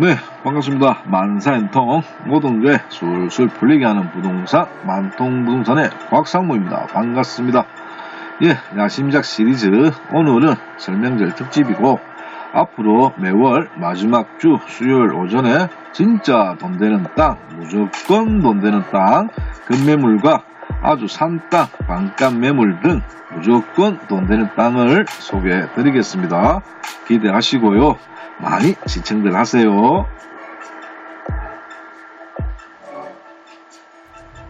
네, 반갑습니다. 만사엔통 모든 게 술술 풀리게 하는 부동산 만통부동산의 곽상무입니다. 반갑습니다. 예, 야심작 시리즈 오늘은 설명절 특집이고 앞으로 매월 마지막 주 수요일 오전에 진짜 돈 되는 땅, 무조건 돈 되는 땅, 급매물과 아주 산 땅, 반값 매물 등 무조건 돈 되는 땅을 소개해 드리겠습니다. 기대하시고요. 많이 시청들 하세요.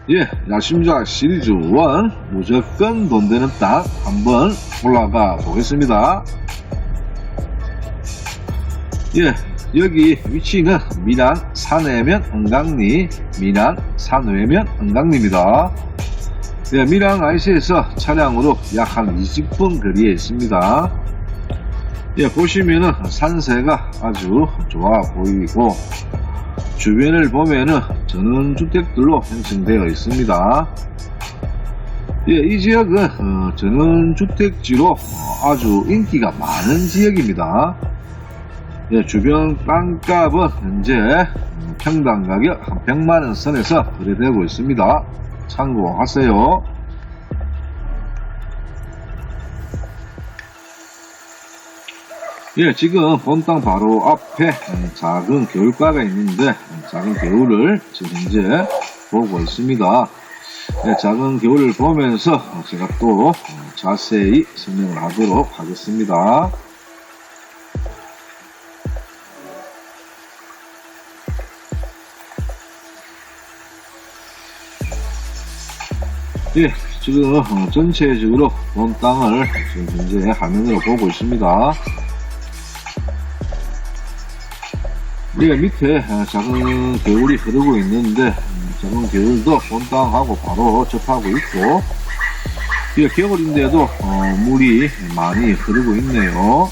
예, 야심작 시리즈 1 무조건 돈 되는 땅 한번 올라가 보겠습니다. 예, 여기 위치는 미란 산해면 은강리, 미란 산외면 은강리입니다. 예, 미랑 IC에서 차량으로 약 한 20분 거리에 있습니다. 예, 보시면은 산세가 아주 좋아 보이고 주변을 보면은 전원주택들로 형성되어 있습니다. 예, 이 지역은 어, 전원주택지로 어, 아주 인기가 많은 지역입니다. 예, 주변 땅값은 현재 음, 평당 가격 한 100만원 선에서 거래되고 있습니다. 참고하세요. 예, 지금 본땅 바로 앞에 음, 작은 겨울가가 있는데 음, 작은 겨울을 지금 현재 보고 있습니다. 예, 작은 겨울을 보면서 제가 또 어, 자세히 설명을 하도록 하겠습니다. 예, 지금 어, 전체적으로 본 땅을 지금 현재 화면으로 보고 있습니다. 예, 밑에 어, 작은 겨울이 흐르고 있는데 음, 작은 겨울도 본 땅하고 바로 접하고 있고 예, 겨울인데도 어, 물이 많이 흐르고 있네요.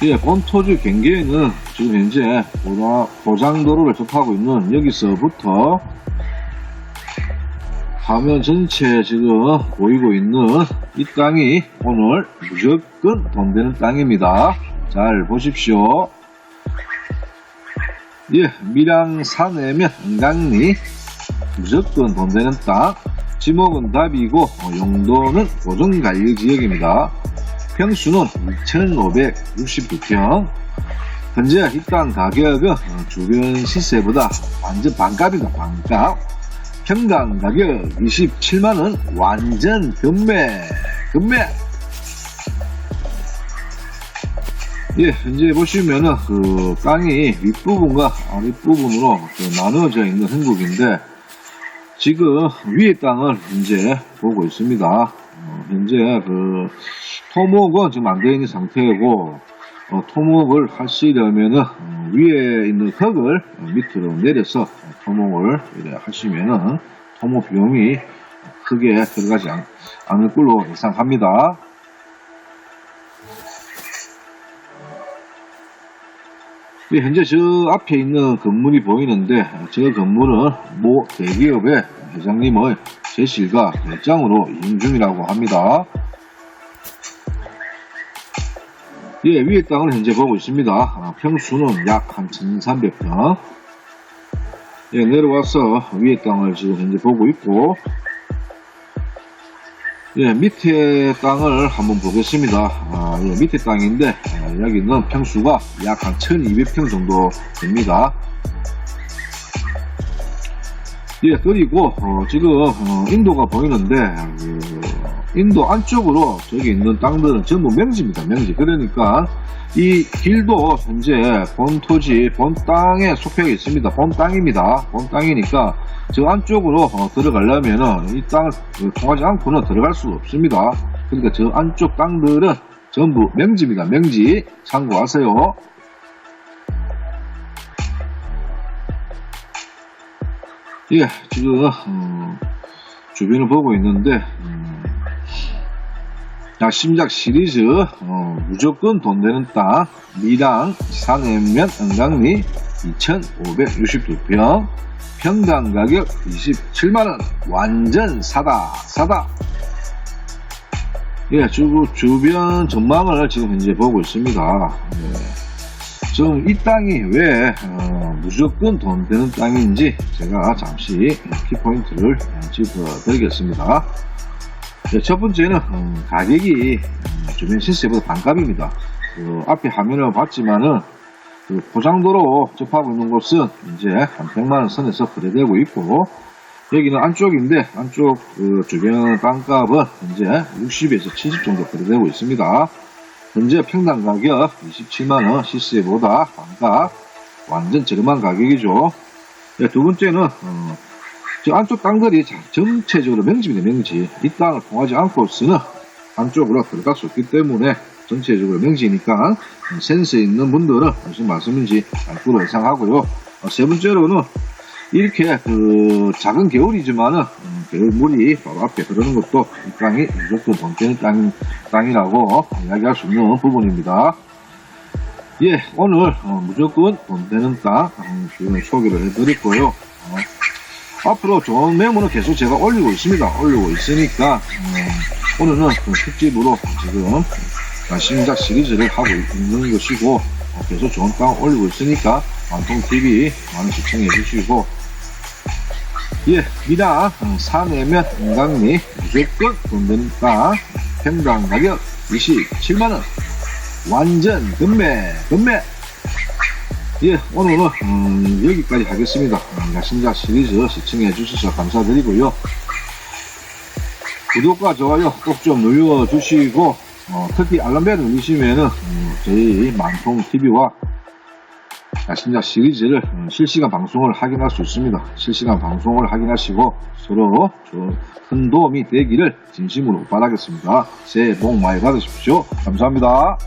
예, 본토지 경계에는 지금 현재 보장도로를 접하고 있는 여기서부터 화면 전체 지금 보이고 있는 이 땅이 오늘 무조건 돈 되는 땅입니다. 잘 보십시오. 예, 밀양 산해면 은강리 무조건 돈 되는 땅. 지목은 답이고 어, 용도는 고정관리 지역입니다. 평수는 2,569평. 현재 이땅 가격은 어, 주변 시세보다 완전 반값이다, 반값. 평당 가격 27만원, 완전 금매, 금매! 예, 현재 보시면은 그 땅이 윗부분과 아랫부분으로 그 나누어져 있는 행국인데 지금 위에 땅을 현재 보고 있습니다. 어, 현재 그 토목은 지금 안 되어 있는 상태이고 어, 토목을 하시려면은 어, 위에 있는 흙을 어, 밑으로 내려서 어, 토목을 이래 하시면은 토목 비용이 크게 들어가지 않, 않을 걸로 예상합니다. 예, 현재 저 앞에 있는 건물이 보이는데 저 건물은 모 대기업의 회장님의 제실과 별장으로 이용 중이라고 합니다. 예, 위에 땅을 현재 보고 있습니다. 아, 평수는 약 한 1300평. 예, 내려와서 위에 땅을 지금 현재 보고 있고, 예, 밑에 땅을 한번 보겠습니다. 아, 예, 밑에 땅인데, 아, 여기는 평수가 약 한 1200평 정도 됩니다. 예, 그리고, 어, 지금, 어, 인도가 보이는데, 그, 인도 안쪽으로 저기 있는 땅들은 전부 명지입니다. 명지. 그러니까, 이 길도 현재 본 토지, 본 땅에 속해 있습니다. 본 땅입니다. 본 땅이니까, 저 안쪽으로 어, 들어가려면은 이 땅을 어, 통하지 않고는 들어갈 수 없습니다. 그러니까 저 안쪽 땅들은 전부 명지입니다. 명지. 참고하세요. 예, 지금 어, 주변을 보고 있는데 음, 자, 심작 시리즈 어, 무조건 돈 되는 땅 미랑 산해면 은강리 2,562평 평당 가격 27만원 완전 사다 사다 예, 주, 주변 전망을 지금 현재 보고 있습니다. 예. 지금 이 땅이 왜 어, 무조건 돈 되는 땅인지 제가 잠시 키포인트를 짚어드리겠습니다. 예, 첫 번째는 음, 가격이 음, 주변 시세보다 반값입니다. 그 앞에 화면을 봤지만은 그 포장도로 접하고 있는 곳은 이제 한 100만원 선에서 거래되고 있고 여기는 안쪽인데 안쪽 그 주변 땅값은 현재 60에서 70 정도 거래되고 있습니다. 현재 평당 가격 27만원 시세보다 반값 완전 저렴한 가격이죠. 네, 두 번째는 어, 저 안쪽 땅들이 자- 전체적으로 명지입니다 명지 이 땅을 통하지 않고서는 안쪽으로 들어갈 수 없기 때문에 전체적으로 명지니까 센스 있는 분들은 무슨 말씀인지 알고로 예상하고요. 어, 세 번째로는 이렇게 그 작은 겨울이지만은 음, 겨울물이 바로 앞에 흐르는 것도 이 땅이 무조건 돈 되는 땅, 땅이라고 이야기할 수 있는 부분입니다. 예, 오늘 어, 무조건 돈 되는 땅 음, 그 소개를 해드렸고요. 어, 앞으로 좋은 매물은 계속 제가 올리고 있습니다. 올리고 있으니까 음, 오늘은 그 특집으로 지금 신작 시리즈를 하고 있는 것이고 어, 계속 좋은 땅 올리고 있으니까 방송TV 많은 시청해 주시고. 예, 미라 어, 사내면 인강리 무조건 돈땅 평당 가격 27만원. 완전 금매 금매 예 오늘은 음, 여기까지 하겠습니다 음, 야신작 시리즈 시청해 주셔서 감사드리고요 구독과 좋아요 꼭 좀 눌러주시고 어, 특히 알람벨을 누르시면은 음, 저희 만통TV와 야신작 시리즈를 음, 실시간 방송을 확인할 수 있습니다. 실시간 방송을 확인하시고 서로 좀큰 도움이 되기를 진심으로 바라겠습니다. 새해 복 많이 받으십시오. 감사합니다.